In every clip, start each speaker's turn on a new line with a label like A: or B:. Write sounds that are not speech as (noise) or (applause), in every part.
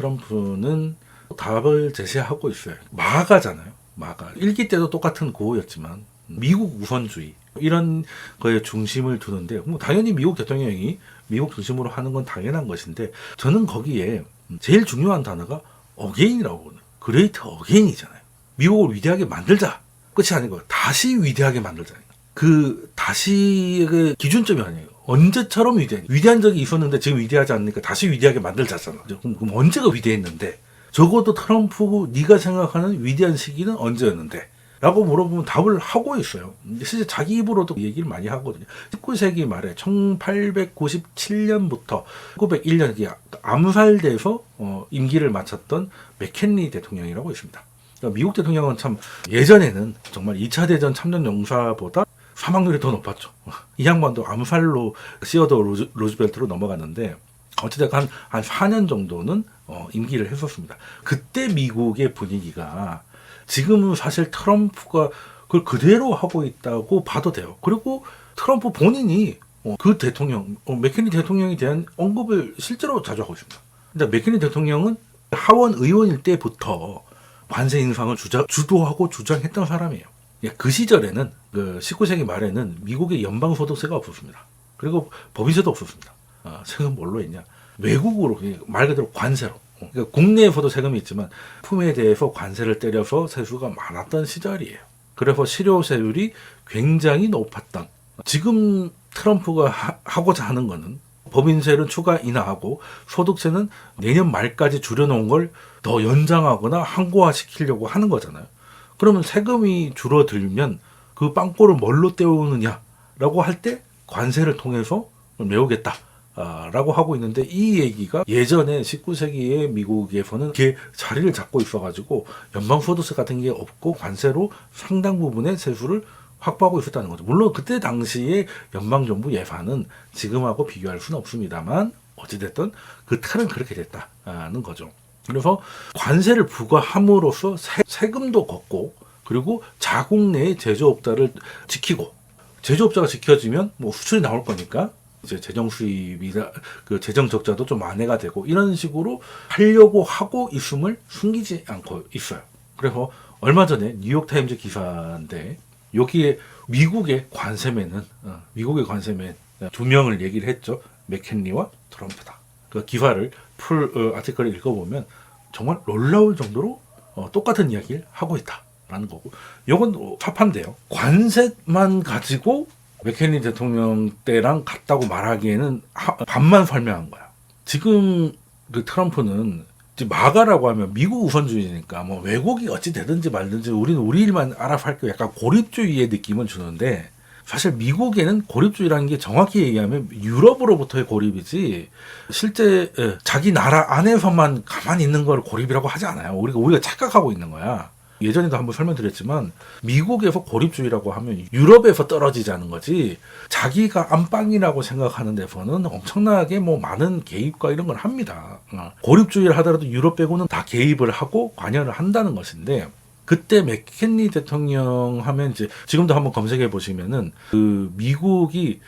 A: 트럼프는 답을 제시하고 있어요. 마가잖아요. 마가. 일기 때도 똑같은 고였지만 미국 우선주의 이런 거에 중심을 두는데 뭐 당연히 미국 대통령이 미국 중심으로 하는 건 당연한 것인데 저는 거기에 제일 중요한 단어가 어게인이라고 보거든요. 그레이트 어게인이잖아요. 미국을 위대하게 만들자. 끝이 아니고 다시 위대하게 만들자. 그 다시의 그 기준점이 아니에요. 언제처럼 위대한 위대한 적이 있었는데 지금 위대하지 않으니까 다시 위대하게 만들자잖아. 그럼, 그럼 언제가 위대했는데 적어도 트럼프 네가 생각하는 위대한 시기는 언제였는데? 라고 물어보면 답을 하고 있어요. 실제 자기 입으로도 얘기를 많이 하거든요. 19세기 말에 1897년부터 1901년 암살돼서 어, 임기를 마쳤던 맥켄리 대통령이라고 있습니다. 그러니까 미국 대통령은 참 예전에는 정말 2차 대전 참전 용사보다 사망률이 더 높았죠. 이 양반도 암살로 시어더 로즈, 로즈벨트로 넘어갔는데 어찌됐건 한, 한 4년 정도는 어, 임기를 했었습니다. 그때 미국의 분위기가 지금은 사실 트럼프가 그걸 그대로 하고 있다고 봐도 돼요. 그리고 트럼프 본인이 어, 그 대통령, 어, 맥케니 대통령에 대한 언급을 실제로 자주 하고 있습니다. 근데 맥케니 대통령은 하원 의원일 때부터 관세 인상을 주자, 주도하고 주장했던 사람이에요. 예, 그 시절에는 그 19세기 말에는 미국의 연방 소득세가 없었습니다. 그리고 법인세도 없었습니다. 아, 세금 뭘로 했냐? 외국으로 그냥 말 그대로 관세로. 어, 그러니까 국내에서도 세금이 있지만 품에 대해서 관세를 때려서 세수가 많았던 시절이에요. 그래서 실효세율이 굉장히 높았던. 지금 트럼프가 하, 고자 하는 거는 법인세를 추가 인하하고 소득세는 내년 말까지 줄여놓은 걸 더 연장하거나 항고화시키려고 하는 거잖아요. 그러면 세금이 줄어들면 그 빵꼬를 뭘로 때우느냐라고 할 때 관세를 통해서 메우겠다. 아, 라고 하고 있는데 이 얘기가 예전에 19세기의 미국에서는 이게 자리를 잡고 있어가지고 연방소득세 같은 게 없고 관세로 상당 부분의 세수를 확보하고 있었다는 거죠. 물론 그때 당시에 연방정부 예산은 지금하고 비교할 수는 없습니다만 어찌됐든 그 틀은 그렇게 됐다는 거죠. 그래서 관세를 부과함으로써 세, 금도 걷고 그리고 자국 내의 제조업자를 지키고 제조업자가 지켜지면 뭐 수출이 나올 거니까 이제 재정 수입이나 그 재정 적자도 좀 만회가 되고 이런 식으로 하려고 하고 있음을 숨기지 않고 있어요. 그래서 얼마 전에 뉴욕 타임즈 기사인데 여기에 미국의 관세맨은 어, 미국의 관세맨 두 명을 얘기를 했죠. 맥켄리와 트럼프다. 그 기사를 풀 어, 아티클을 읽어보면 정말 놀라울 정도로 어, 똑같은 이야기를 하고 있다라는 거고. 이건 파판데요. 관세만 가지고 맥켄리 대통령 때랑 같다고 말하기에는 하, 반만 설명한 거야. 지금 그 트럼프는 마가라고 하면 미국 우선주의니까 뭐 외국이 어찌 되든지 말든지 우리는 우리 일만 알아서 할거 약간 고립주의의 느낌은 주는데 사실 미국에는 고립주의라는 게 정확히 얘기하면 유럽으로부터의 고립이지 실제 예, 자기 나라 안에서만 가만히 있는 걸 고립이라고 하지 않아요. 우리가 우리가 착각하고 있는 거야. 예전에도 한번 설명드렸지만 미국에서 고립주의라고 하면 유럽에서 떨어지자는 거지 자기가 안방이라고 생각하는 데서는 엄청나게 뭐 많은 개입과 이런 걸 합니다. 어. 고립주의를 하더라도 유럽 빼고는 다 개입을 하고 관여를 한다는 것인데 그때 맥켄리 대통령 하면 이제 지금도 한번 검색해 보시면은 그 미국이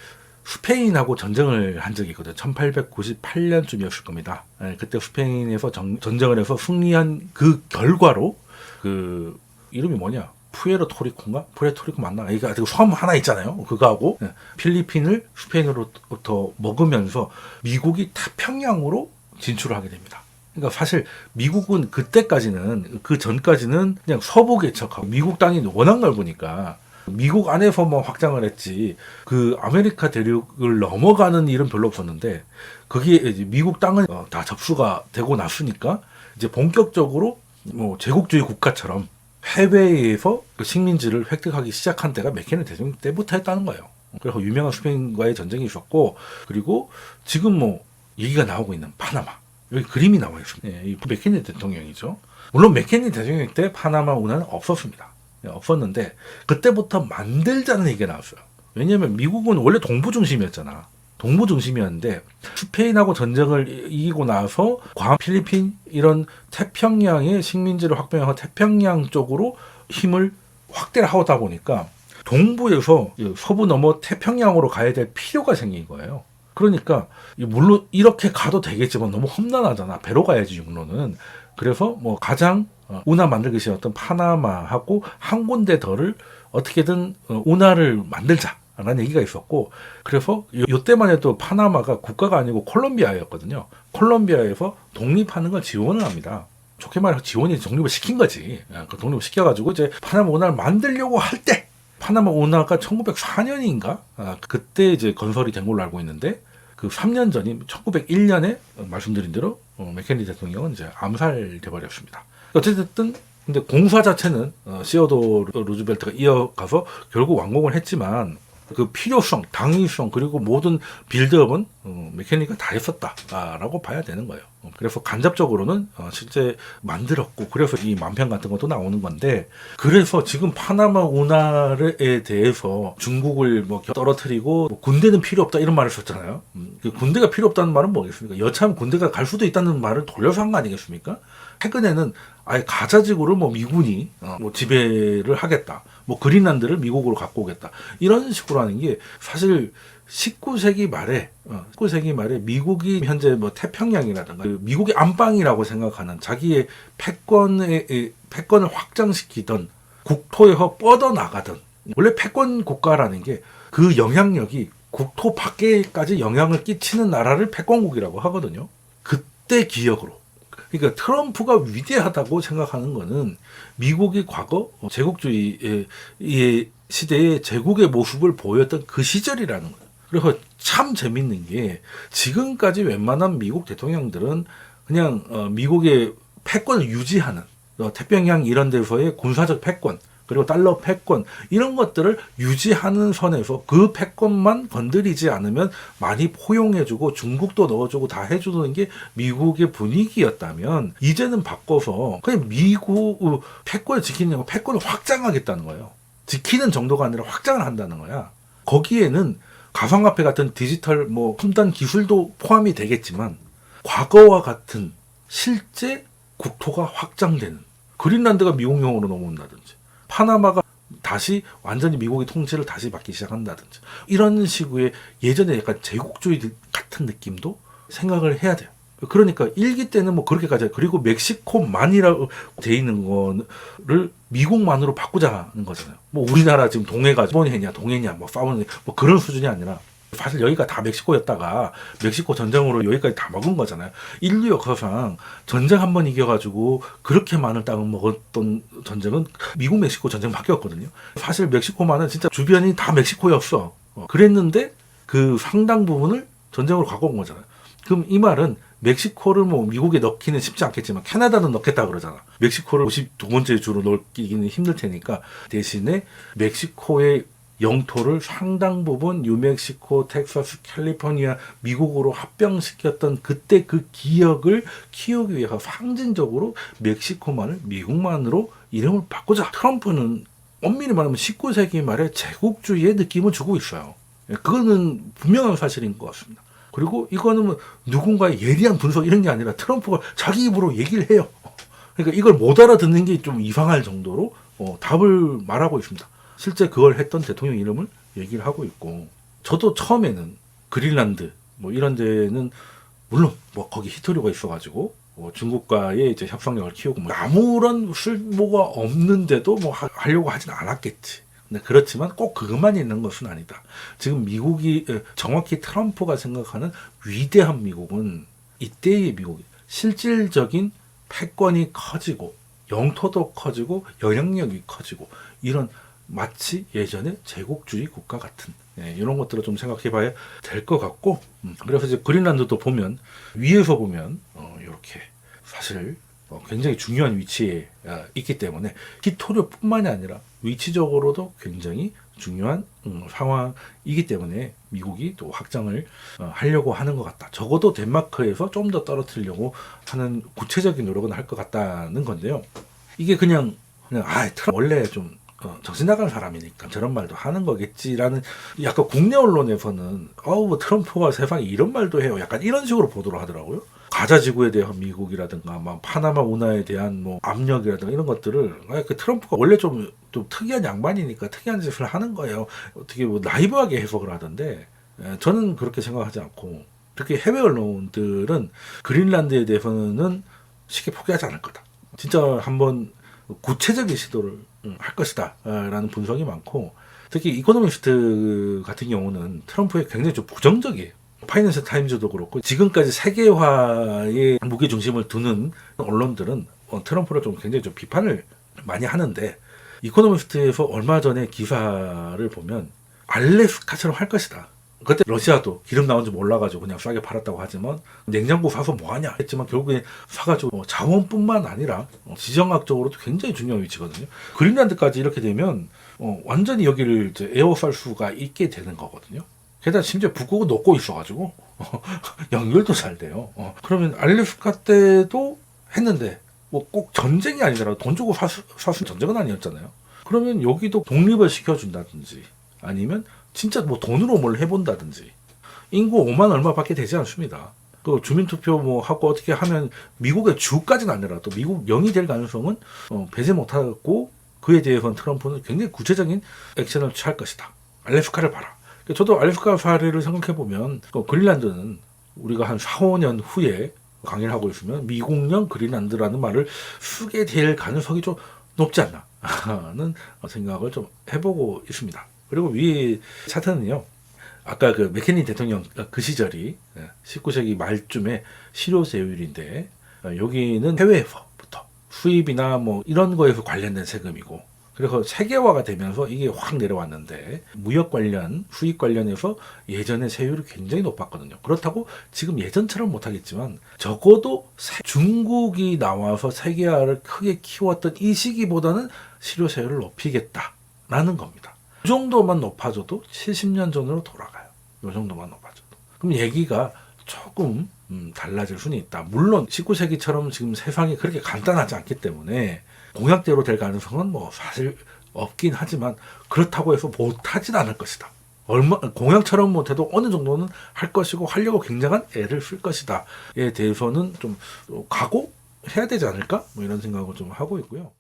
A: 스페인하고 전쟁을 한 적이 있거든요. 1898년쯤이었을 겁니다. 네, 그때 스페인에서 정, 전쟁을 해서 승리한 그 결과로 그 이름이 뭐냐? 푸에르 토리코인가? 푸에르 토리코 맞나? 이게 섬 하나 있잖아요. 그거하고 네. 필리핀을 스페인으로부터 먹으면서 미국이 태평양으로 진출을 하게 됩니다. 그러니까 사실 미국은 그때까지는 그 전까지는 그냥 서부 개척하고 미국 땅이 워낙 넓으니까 미국 안에서만 뭐 확장을 했지 그 아메리카 대륙을 넘어가는 일은 별로 없었는데 거기에 이제 미국 땅은 어, 다 접수가 되고 났으니까 이제 본격적으로 뭐 제국주의 국가처럼 해외에서 그 식민지를 획득하기 시작한 때가 맥케니 대통령 때부터 했다는 거예요. 그래서 유명한 스페인과의 전쟁이 있었고 그리고 지금 뭐 얘기가 나오고 있는 파나마 여기 그림이 나와 있습니다. 예, 이 맥케니 대통령이죠. 물론 맥케니 대통령 때 파나마 운하는 없었습니다. 예, 없었는데 그때부터 만들자는 얘기가 나왔어요. 왜냐하면 미국은 원래 동부 중심이었잖아. 동부 중심이었는데 스페인하고 전쟁을 이기고 나서 괌, 필리핀 이런 태평양의 식민지를 확보해서 태평양 쪽으로 힘을 확대를 하다 보니까 동부에서 서부 넘어 태평양으로 가야 될 필요가 생긴 거예요. 그러니까 이 물론 이렇게 가도 되겠지만 너무 험난하잖아. 배로 가야지 육로는. 그래서 뭐 가장 어, 운하 만들기 쉬웠던 파나마하고 한 군데 더를 어떻게든 어, 운하를 만들자 라는 얘기가 있었고 그래서 요, 요때만 해도 파나마가 국가가 아니고 콜롬비아였거든요. 콜롬비아에서 독립하는 걸 지원을 합니다. 좋게 말해서 지원이 독립을 시킨 거지. 예, 그 독립을 시켜가지고 이제 파나마 운하를 만들려고 할 때 파나마 운하가 1904년인가 아, 그때 이제 건설이 된 걸로 알고 있는데 그 3년 전인 1901년에 말씀드린 대로 어, 맥켄리 대통령은 이제 암살돼 버렸습니다. 어쨌든 근데 공사 자체는 어, 시어도 루즈벨트가 이어가서 결국 완공을 했지만 그 필요성, 당위성 그리고 모든 빌드업은 어, 맥켄리가 다 했었다라고 봐야 되는 거예요. 어, 그래서 간접적으로는 어, 실제 만들었고 그래서 이 만평 같은 것도 나오는 건데 그래서 지금 파나마 운하에 대해서 중국을 뭐 떨어뜨리고 뭐 군대는 필요 없다 이런 말을 썼잖아요. 음, 그 군대가 필요 없다는 말은 뭐겠습니까? 여차하면 군대가 갈 수도 있다는 말을 돌려서 한 거 아니겠습니까? 최근에는 아예 가자지구를 뭐 미군이 어, 뭐 지배를 하겠다. 뭐 그린란드를 미국으로 갖고 오겠다. 이런 식으로 하는 게 사실 19세기 말에 어, 19세기 말에 미국이 현재 뭐 태평양이라든가 그 미국의 안방이라고 생각하는 자기의 패권의 의- 패권을 확장시키던 국토에서 뻗어 나가던 원래 패권 국가라는 게 그 영향력이 국토 밖에까지 영향을 끼치는 나라를 패권국이라고 하거든요. 그때 기억으로 그러니까 트럼프가 위대하다고 생각하는 거는 미국이 과거 제국주의의 이 시대의 제국의 모습을 보였던 그 시절이라는 거예요. 그래서 참 재밌는 게 지금까지 웬만한 미국 대통령들은 그냥 어, 미국의 패권을 유지하는 어, 태평양 이런 데서의 군사적 패권 그리고 달러 패권 이런 것들을 유지하는 선에서 그 패권만 건드리지 않으면 많이 포용해주고 중국도 넣어주고 다 해주는 게 미국의 분위기였다면 이제는 바꿔서 그냥 미국 패권을 지키는 거 패권을 확장하겠다는 거예요. 지키는 정도가 아니라 확장을 한다는 거야. 거기에는 가상화폐 같은 디지털 뭐 첨단 기술도 포함이 되겠지만 과거와 같은 실제 국토가 확장되는 그린란드가 미국령으로 넘어온다든지 파나마가 다시 완전히 미국의 통치를 다시 받기 시작한다든지 이런 식의 예전에 약간 제국주의 같은 느낌도 생각을 해야 돼요. 그러니까 일기 때는 뭐 그렇게까지 그리고 멕시코만이라고 돼 있는 거를 미국만으로 바꾸자는 거잖아요. 뭐 우리나라 지금 동해가 일본이냐 동해냐 뭐 싸우는 뭐 그런 수준이 아니라 사실 여기가 다 멕시코였다가 멕시코 전쟁으로 여기까지 다 먹은 거잖아요. 인류 역사상 전쟁 한 번 이겨가지고 그렇게 많은 땅을 먹었던 전쟁은 미국 멕시코 전쟁밖에 없거든요. 사실 멕시코만은 진짜 주변이 다 멕시코였어. 어, 그랬는데 그 상당 부분을 전쟁으로 갖고 온 거잖아요. 그럼 이 말은 멕시코를 뭐 미국에 넣기는 쉽지 않겠지만 캐나다는 넣겠다 그러잖아. 멕시코를 52번째 주로 넣기는 힘들 테니까 대신에 멕시코의 영토를 상당 부분 뉴멕시코, 텍사스, 캘리포니아, 미국으로 합병시켰던 그때 그 기억을 키우기 위해서 상징적으로 멕시코만을 미국만으로 이름을 바꾸자. 트럼프는 엄밀히 말하면 19세기 말에 제국주의의 느낌을 주고 있어요. 예, 그거는 분명한 사실인 것 같습니다. 그리고 이거는 뭐 누군가의 예리한 분석 이런 게 아니라 트럼프가 자기 입으로 얘기를 해요. 그러니까 이걸 못 알아듣는 게 좀 이상할 정도로 어, 답을 말하고 있습니다. 실제 그걸 했던 대통령 이름을 얘기를 하고 있고 저도 처음에는 그린란드 뭐 이런 데는 물론 뭐 거기 히토리가 있어가지고 뭐 중국과의 이제 협상력을 키우고 뭐 아무런 쓸모가 없는데도 뭐 하- 하려고 하진 않았겠지. 근데 그렇지만 꼭 그것만 있는 것은 아니다. 지금 미국이 에, 정확히 트럼프가 생각하는 위대한 미국은 이때의 미국이 실질적인 패권이 커지고 영토도 커지고 영향력이 커지고 이런 마치 예전에 제국주의 국가 같은 예, 이런 것들을 좀 생각해봐야 될 것 같고 음, 그래서 이제 그린란드도 보면 위에서 보면 어, 이렇게 사실 어, 굉장히 중요한 위치에 어, 있기 때문에 히토리오뿐만이 아니라 위치적으로도 굉장히 중요한 음, 상황이기 때문에 미국이 또 확장을 어, 하려고 하는 것 같다. 적어도 덴마크에서 좀 더 떨어뜨리려고 하는 구체적인 노력은 할 것 같다는 건데요. 이게 그냥 그냥 아 원래 좀 어, 정신 나간 사람이니까 저런 말도 하는 거겠지라는 약간 국내 언론에서는 어우 뭐 트럼프가 세상에 이런 말도 해요. 약간 이런 식으로 보도를 하더라고요. 가자 지구에 대한 미국이라든가 막 파나마 운하에 대한 뭐 압력이라든가 이런 것들을 아, 그 트럼프가 원래 좀, 좀 특이한 양반이니까 특이한 짓을 하는 거예요. 어떻게 뭐 나이브하게 해석을 하던데 예, 저는 그렇게 생각하지 않고 특히 해외 언론들은 그린란드에 대해서는 쉽게 포기하지 않을 거다. 진짜 한번 구체적인 시도를 음, 할 것이다 라는 분석이 많고 특히 이코노미스트 같은 경우는 트럼프에 굉장히 좀 부정적이에요. 파이낸스 타임즈도 그렇고 지금까지 세계화에 무게 중심을 두는 언론들은 어, 트럼프를 좀 굉장히 좀 비판을 많이 하는데 이코노미스트에서 얼마 전에 기사를 보면 알래스카처럼 할 것이다. 그때 러시아도 기름 나온 줄 몰라가지고 그냥 싸게 팔았다고 하지만 냉장고 사서 뭐하냐 했지만 결국에 사가지고 뭐 자원뿐만 아니라 어, 지정학적으로도 굉장히 중요한 위치거든요. 그린란드까지 이렇게 되면 어, 완전히 여기를 이제 에워쌀 수가 있게 되는 거거든요. 게다가 심지어 북극은 녹고 있어가지고 (laughs) 연결도 잘 돼요. 어, 그러면 알래스카 때도 했는데 뭐 꼭 전쟁이 아니더라도 돈 주고 사수, 사수 전쟁은 아니었잖아요. 그러면 여기도 독립을 시켜준다든지 아니면 진짜 뭐 돈으로 뭘 해본다든지 인구 5만 얼마밖에 되지 않습니다. 그 주민투표 뭐 하고 어떻게 하면 미국의 주까지는 아니라도 미국 영이 될 가능성은 어, 배제 못하고 그에 대해서는 트럼프는 굉장히 구체적인 액션을 취할 것이다. 알래스카를 봐라. 저도 알래스카 사례를 생각해 보면 그 그린란드는 우리가 한 4, 5년 후에 강의를 하고 있으면 미국령 그린란드라는 말을 쓰게 될 가능성이 좀 높지 않나 하는 생각을 좀 해보고 있습니다. 그리고 위 차트는요. 아까 그 맥케니 대통령 그 시절이 19세기 말쯤에 실효세율인데 어, 여기는 해외에서부터 수입이나 뭐 이런 거에서 관련된 세금이고 그래서 세계화가 되면서 이게 확 내려왔는데 무역 관련 수입 관련해서 예전에 세율이 굉장히 높았거든요. 그렇다고 지금 예전처럼 못하겠지만 적어도 세- 중국이 나와서 세계화를 크게 키웠던 이 시기보다는 실효세율을 높이겠다라는 겁니다. 이 정도만 높아져도 70년 전으로 돌아가요. 이 정도만 높아져도. 그럼 얘기가 조금 음, 달라질 수는 있다. 물론 19세기처럼 지금 세상이 그렇게 간단하지 않기 때문에 공약대로 될 가능성은 뭐 사실 없긴 하지만 그렇다고 해서 못하진 않을 것이다. 얼마 공약처럼 못해도 어느 정도는 할 것이고 하려고 굉장한 애를 쓸 것이다에 대해서는 좀 각오해야 되지 않을까 뭐 이런 생각을 좀 하고 있고요.